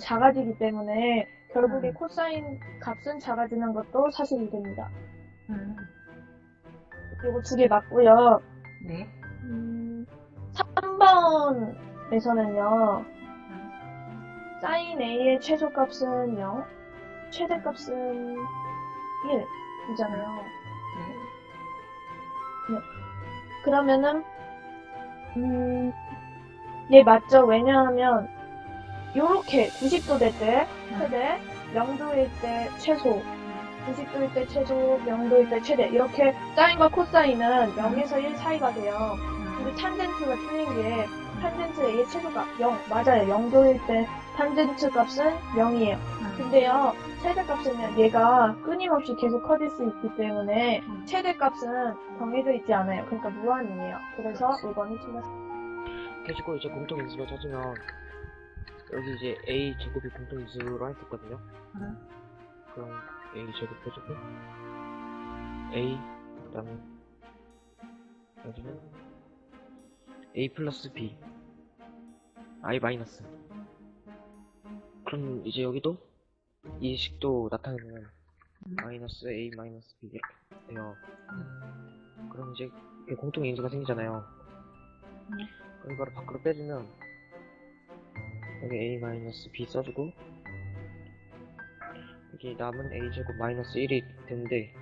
작아지기 때문에 결국에 음. 코사인 값은 작아지는 것도 사실이 됩니다. 음. 그리고 두개 맞고요. 네. 음, 3번에서는요. 사인 A의 최소값은 0, 최대값은 1이잖아요. 네. 그러면은 음, 얘 맞죠? 왜냐하면 요렇게 90도 될때 최대, 0도일 때 최소, 90도일 때 최소, 0도일 때 최대 이렇게 사인과 코사인은 0에서 1 사이가 돼요. 근데 탄젠트가 틀린 게 탄젠트 A의 최소가 0 맞아요. 0도일 때 탄젠트 값은 0이에요. 근데요 최대값은 얘가 끊임없이 계속 커질 수 있기 때문에 음. 최대값은 정해져 있지 않아요. 그러니까 무한이에요. 그래서 이번이 틀렸어요. 해주고 이제 공통 인수로 찾으면 여기 이제 a 제곱이 공통 인수로 했었거든요. 음. 그럼 a 제곱 해주고 a 그다음에 여기는 a 플러스 b i 마이너스 그럼 이제 여기도 이 식도 나타내면 마이너스 a 마이너스 b 이렇게 돼요. 그럼 이제 이렇게 공통 인수가 생기잖아요. 그럼 이거를 밖으로 빼주면 여기 a 마이너스 b 써주고 여기 남은 a 제곱 마이너스 1이 되는데